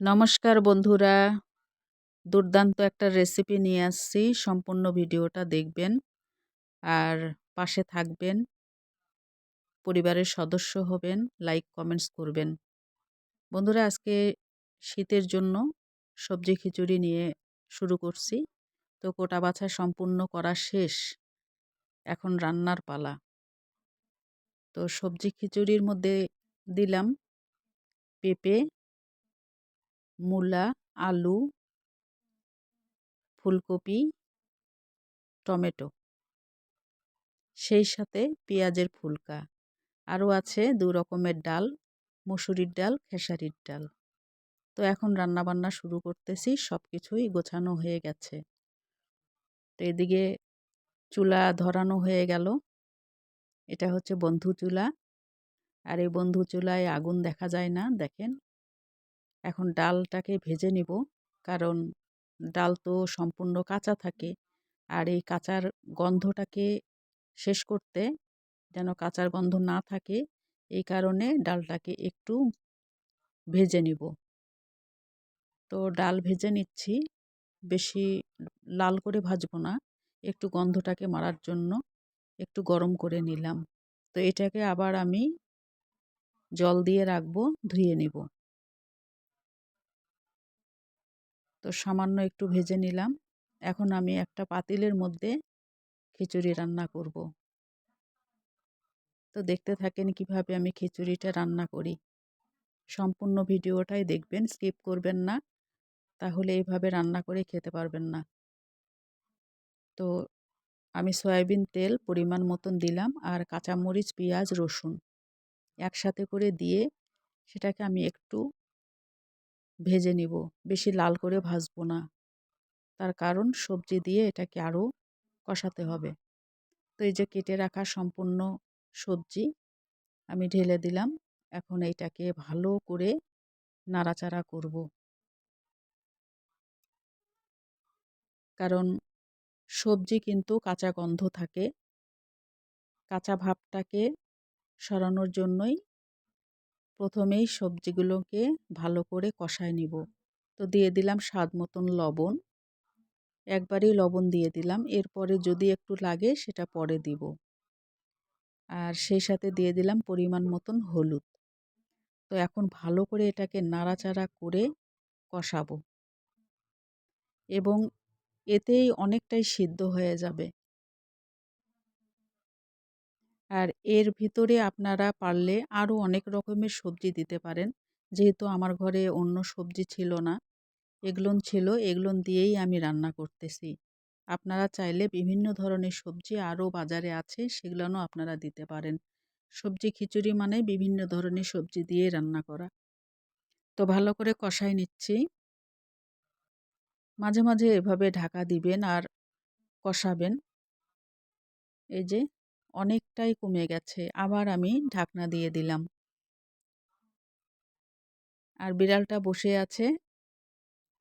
নমস্কার বন্ধুরা। দুর্দান্ত একটা রেসিপি নিয়ে আসছি। সম্পূর্ণ ভিডিওটা দেখবেন আর পাশে থাকবেন। পরিবারের সদস্য হবেন লাইক কমেন্টস করবেন। বন্ধুরা, আজকে শীতের জন্য সবজি খিচুড়ি নিয়ে শুরু করছি। তো কোটা বাছা সম্পূর্ণ করা শেষ। এখন রান্নার পালা। তো সবজি খিচুড়ির মধ্যে দিলাম পেঁপে মূলা, আলু, ফুলকপি, টমেটো। সেই সাথে পেঁয়াজের ফুলকা। আরও আছে দু রকমের ডাল, মুসুরির ডাল, খেসারির ডাল। তো এখন রান্নাবান্না শুরু করতেছি সব কিছুই গোছানো হয়ে গেছে। তো এদিকে চুলা ধরানো হয়ে গেল। এটা হচ্ছে বন্ধু চুলা। আর এই বন্ধু চুলায় আগুন দেখা যায় না, দেখেন। এখন ডালটাকে ভেজে নিব। কারণ ডাল তো সম্পূর্ণ কাঁচা থাকে। আর এই কাঁচার গন্ধটাকে শেষ করতে যেন কাঁচার গন্ধ না থাকে, এই কারণে ডালটাকে একটু ভেজে নিব। তো ডাল ভেজে নিচ্ছি। বেশি লাল করে ভাজবো না। একটু গন্ধটাকে মারার জন্য একটু গরম করে নিলাম। তো এটাকে আবার আমি জল দিয়ে রাখব, ধুয়ে নিব। তো সামান্য একটু ভেজে নিলাম। এখন আমি একটা পাতিলের মধ্যে খিচুড়ি রান্না করব। তো দেখতে থাকেন কীভাবে আমি খিচুড়িটা রান্না করি। সম্পূর্ণ ভিডিওটাই দেখবেন, স্কিপ করবেন না। তাহলে এইভাবে রান্না করে খেতে পারবেন না। তো আমি সয়াবিন তেল পরিমাণ মতন দিলাম আর কাঁচামরিচ, পেঁয়াজ, রসুন একসাথে করে দিয়ে সেটাকে আমি একটু ভেজে নিব। বেশি লাল করে ভাজবো না। তার কারণ সবজি দিয়ে এটাকে আরও কষাতে হবে। তো এই যে কেটে রাখা সম্পূর্ণ সবজি আমি ঢেলে দিলাম। এখন এইটাকে ভালো করে নাড়াচাড়া করব। কারণ সবজি কিন্তু কাঁচা গন্ধ থাকে। কাঁচা ভাবটাকে সরানোর জন্যই প্রথমেই সবজিগুলোকে ভালো করে কষায় নিব। তো দিয়ে দিলাম স্বাদ মতন লবণ। একবারেই লবণ দিয়ে দিলাম। এরপরে যদি একটু লাগে সেটা পরে দিব। আর সেই সাথে দিয়ে দিলাম পরিমাণ মতন হলুদ। তো এখন ভালো করে এটাকে নাড়াচাড়া করে কষাবো। এবং এতেই অনেকটাই সিদ্ধ হয়ে যাবে। আর এর ভিতরে আপনারা পারলে আরও অনেক রকমের সবজি দিতে পারেন। যেহেতু আমার ঘরে অন্য সবজি ছিল না এগুলোন ছিল এগুলোন দিয়েই আমি রান্না করতেছি। আপনারা চাইলে বিভিন্ন ধরনের সবজি আরও বাজারে আছে সেগুলোও আপনারা দিতে পারেন। সবজি খিচুড়ি মানে বিভিন্ন ধরনের সবজি দিয়ে রান্না করা। তো ভালো করে কষাই নিচ্ছি। মাঝে মাঝে এভাবে ঢাকা দিবেন আর কষাবেন। এই যে অনেকটাই কমে গেছে। আবার আমি ঢাকনা দিয়ে দিলাম। আর বিড়ালটা বসে আছে।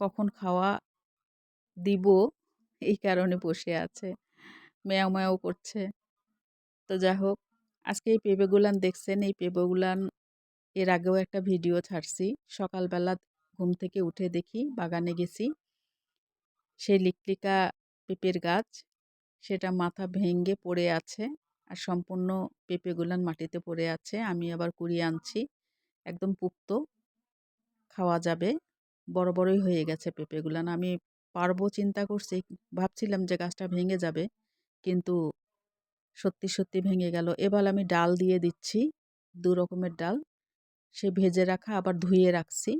কখন খাওয়া দিব এই কারণে বসে আছে। ম্যাও ম্যাও করছে। তো যাই হোক, আজকে এই পেঁপেগুলান দেখছেন, এই পেঁপেগুলান এর আগেও একটা ভিডিও ছাড়ছি। সকালবেলা ঘুম থেকে উঠে দেখি, বাগানে গেছি। সেই লিকলিকা পেঁপের গাছ, সেটা মাথা ভেঙ্গে পড়ে আছে। আর সম্পূর্ণ পেঁপেগুলান মাটিতে পড়ে আছে। আমি আবার কুড়িয়ে আনছি। একদম পুক্ত। খাওয়া যাবে। বড় বড়ই হয়ে গেছে পেঁপেগুলান আমি পারব চিন্তা করছি। ভাবছিলাম যে গাছটা ভেঙে যাবে। কিন্তু সত্যি সত্যি ভেঙে গেল। এবার আমি ডাল দিয়ে দিচ্ছি। দু রকমের ডাল। সে ভেজে রাখা, আবার ধুয়ে রাখছি।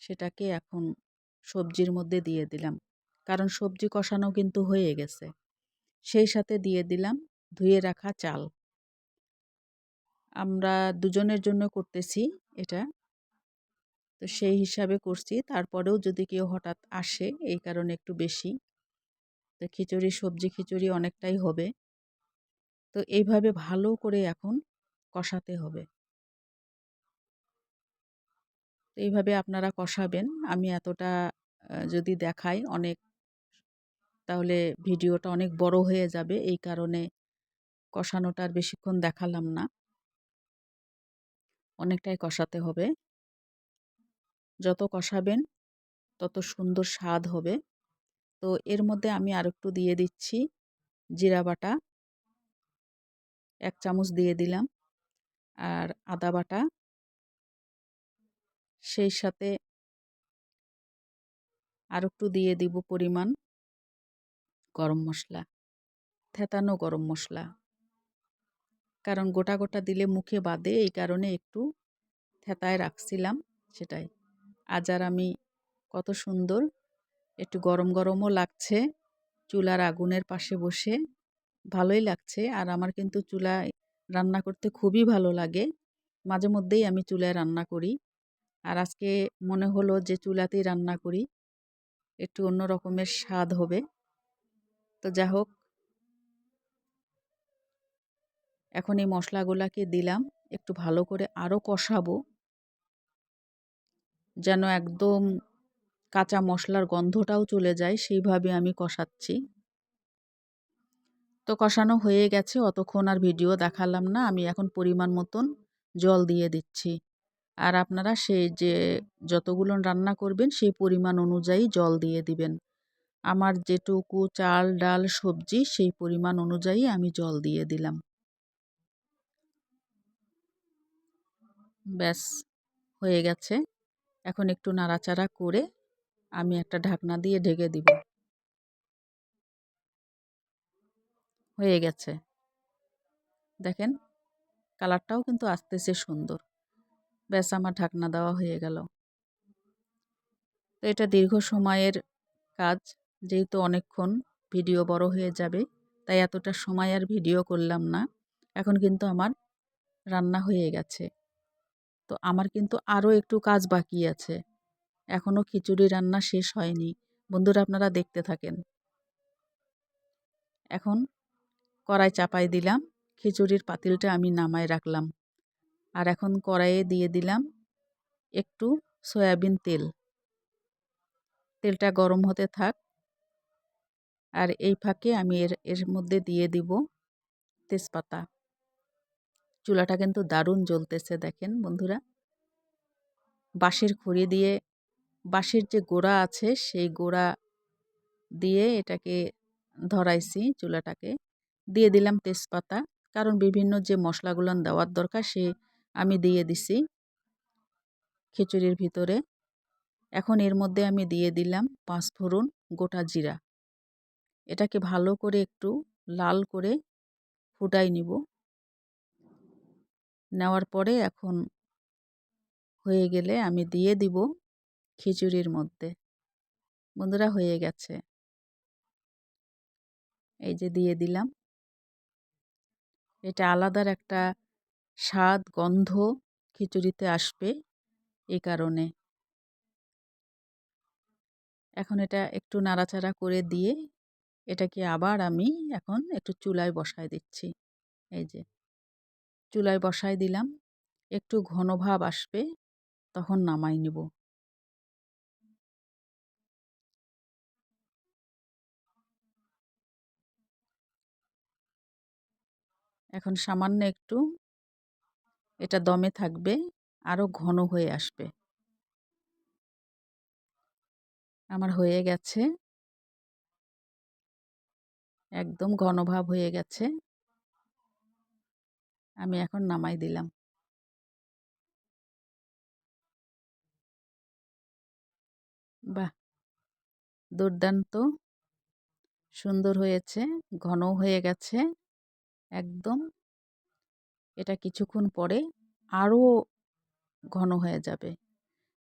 সেটাকে এখন সবজির মধ্যে দিয়ে দিলাম। কারণ সবজি কষানো কিন্তু হয়ে গেছে। সেই সাথে দিয়ে দিলাম ধুয়ে রাখা চাল। আমরা দুজনের জন্য করতেছি এটা। তো সেই হিসাবে করছি। তারপরেও যদি কেউ হঠাৎ আসে, এই কারণে একটু বেশি। তো খিচুড়ি, সবজি খিচুড়ি অনেকটাই হবে। তো এইভাবে ভালো করে এখন কষাতে হবে। এইভাবে আপনারা কষাবেন। আমি এতটা যদি দেখাই অনেক, তাহলে ভিডিওটা অনেক বড় হয়ে যাবে। এই কারণে কষানোটা আর বেশিক্ষণ দেখালাম না। অনেকটাই কষাতে হবে। যত কষাবেন, তত সুন্দর স্বাদ হবে। তো এর মধ্যে আমি আর একটু দিয়ে দিচ্ছি জিরা বাটা। এক চামচ দিয়ে দিলাম। আর আদা বাটা। সেই সাথে আর একটু দিয়ে দিব পরিমাণ গরম মশলা, থেতানো গরম মশলা। কারণ গোটা গোটা দিলে মুখে বাদে এই কারণে একটু থেতায় রাখছিলাম সেটাই। আজ আর আমি কত সুন্দর, একটু গরম গরমও লাগছে, চুলার আগুনের পাশে বসে ভালোই লাগছে আর আমার কিন্তু চুলায় রান্না করতে খুবই ভালো লাগে। মাঝে মধ্যেই আমি চুলায় রান্না করি। আর আজকে মনে হলো যে চুলাতেই রান্না করি, একটু অন্য রকমের স্বাদ হবে। তো যা হোক এখন এই মশলাগুলাকে দিলাম, একটু ভালো করে আরও কষাবো। যেন একদম কাঁচা মশলার গন্ধটাও চলে যায়, সেইভাবে আমি কষাচ্ছি। তো কষানো হয়ে গেছে, অতক্ষণ আর ভিডিও দেখালাম না, আমি এখন পরিমাণ মতন জল দিয়ে দিচ্ছি। আর আপনারা সেই যে যতগুলো রান্না করবেন, সেই পরিমাণ অনুযায়ী জল দিয়ে দিবেন। আমার যেটুকু চাল, ডাল, সবজি, সেই পরিমাণ অনুযায়ী আমি জল দিয়ে দিলাম। ব্যাস, হয়ে গেছে। এখন একটু নাড়াচাড়া করে আমি একটা ঢাকনা দিয়ে ঢেকে দিব। হয়ে গেছে। দেখেন, কালারটাও কিন্তু আসতেছে সুন্দর। ব্যাস, আমার ঢাকনা দেওয়া হয়ে গেল। তো এটা দীর্ঘ সময়ের কাজ, যেহেতু অনেকক্ষণ ভিডিও বড় হয়ে যাবে, তাই এতটা সময় আর ভিডিও করলাম না। এখন কিন্তু আমার রান্না হয়ে গেছে। তো আমার কিন্তু আরও একটু কাজ বাকি আছে। এখনও খিচুড়ি রান্না শেষ হয়নি। বন্ধুরা, আপনারা দেখতে থাকেন। এখন কড়াই চাপাই দিলাম। খিচুড়ির পাতিলটা আমি নামায় রাখলাম। আর এখন কড়াইয়ে দিয়ে দিলাম একটু সয়াবিন তেল। তেলটা গরম হতে থাক। আর এই ফাঁকে আমি এর এর মধ্যে দিয়ে দিব তেজপাতা। চুলাটা কিন্তু দারুণ জ্বলতেছে দেখেন বন্ধুরা। বাঁশের খড়ি দিয়ে, বাঁশের যে গোড়া আছে সেই গোড়া দিয়ে এটাকে ধরাইছি চুলাটাকে। দিয়ে দিলাম তেজপাতা, কারণ বিভিন্ন যে মশলাগুলো দেওয়ার দরকার সে আমি দিয়ে দিছি খিচুড়ির ভিতরে। এখন এর মধ্যে আমি দিয়ে দিলাম পাঁচফোড়ন গোটা জিরা। এটাকে ভালো করে একটু লাল করে ফুটাই নিব। নেওয়ার পরে এখন হয়ে গেলে আমি দিয়ে দিব খিচুড়ির মধ্যে। বন্ধুরা, হয়ে গেছে। এই যে দিয়ে দিলাম। এটা আলাদার একটা স্বাদ, গন্ধ খিচুড়িতে আসবে এই কারণে। এখন এটা একটু নাড়াচাড়া করে দিয়ে এটাকে আবার আমি এখন একটু চুলায় বসায় দিচ্ছি। এই যে। চুলায় বসায় দিলাম। একটু ঘন ভাব আসবে, তখন নামাই নিব। এখন সামান্য একটু, এটা দমে থাকবে আরও ঘন হয়ে আসবে। আমার হয়ে গেছে। একদম ঘনভাব হয়ে গেছে। আমি এখন নামাই দিলাম। বাহ! দুর্দান্ত। সুন্দর হয়েছে ঘন হয়ে গেছে, একদম। এটা কিছুক্ষণ পরে আরও ঘন হয়ে যাবে।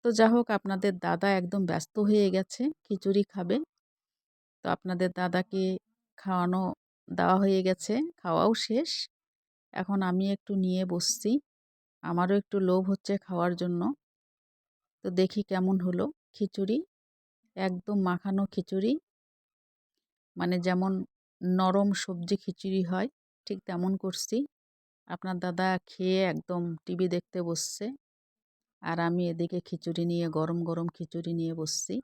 তো যা হোক, আপনাদের দাদা একদম ব্যস্ত হয়ে গেছে, খিচুড়ি খাবে। তো আপনাদের দাদাকে খাওয়ানো দেওয়া হয়ে গেছে, খাওয়াও শেষ। এখন আমি একটু নিয়ে বসছি। আমারও একটু লোভ হচ্ছে খাওয়ার জন্য। তো দেখি কেমন হলো খিচুড়ি। একদম মাখানো খিচুড়ি। মানে যেমন নরম সবজি খিচুড়ি হয়, ঠিক তেমন করছি। আপনার দাদা খেয়ে একদম টিভি দেখতে বসছে। আর আমি এদিকে খিচুড়ি নিয়ে, গরম গরম খিচুড়ি নিয়ে বসছি।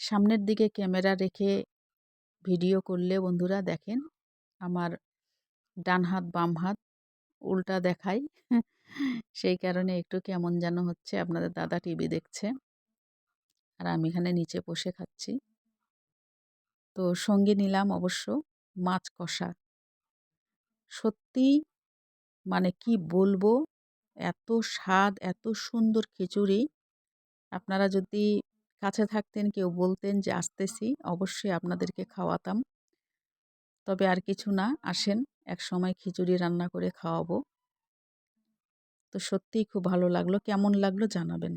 সামনের দিকে ক্যামেরা রেখে ভিডিও করলে বন্ধুরা দেখেন, আমার ডান হাত, বাম হাত উল্টা দেখাই। সেই কারণে একটু কেমন যেন হচ্ছে আপনাদের দাদা টিভি দেখছে। আর আমি এখানে নিচে বসে খাচ্ছি। তো সঙ্গে নিলাম অবশ্য মাছ কষা। সত্যি মানে কি বলব? এত স্বাদ, এত সুন্দর খিচুড়ি। আপনারা যদি কাছে থাকতেন, কেউ বলতেন যে, আসতেছি। অবশ্যই আপনাদেরকে খাওয়াতাম। তবে আর কিছু না, আসেন। এক সময় খিচুড়ি রান্না করে খাওয়াবো। তো সত্যিই খুব ভালো লাগল। কেমন লাগল জানাবেন।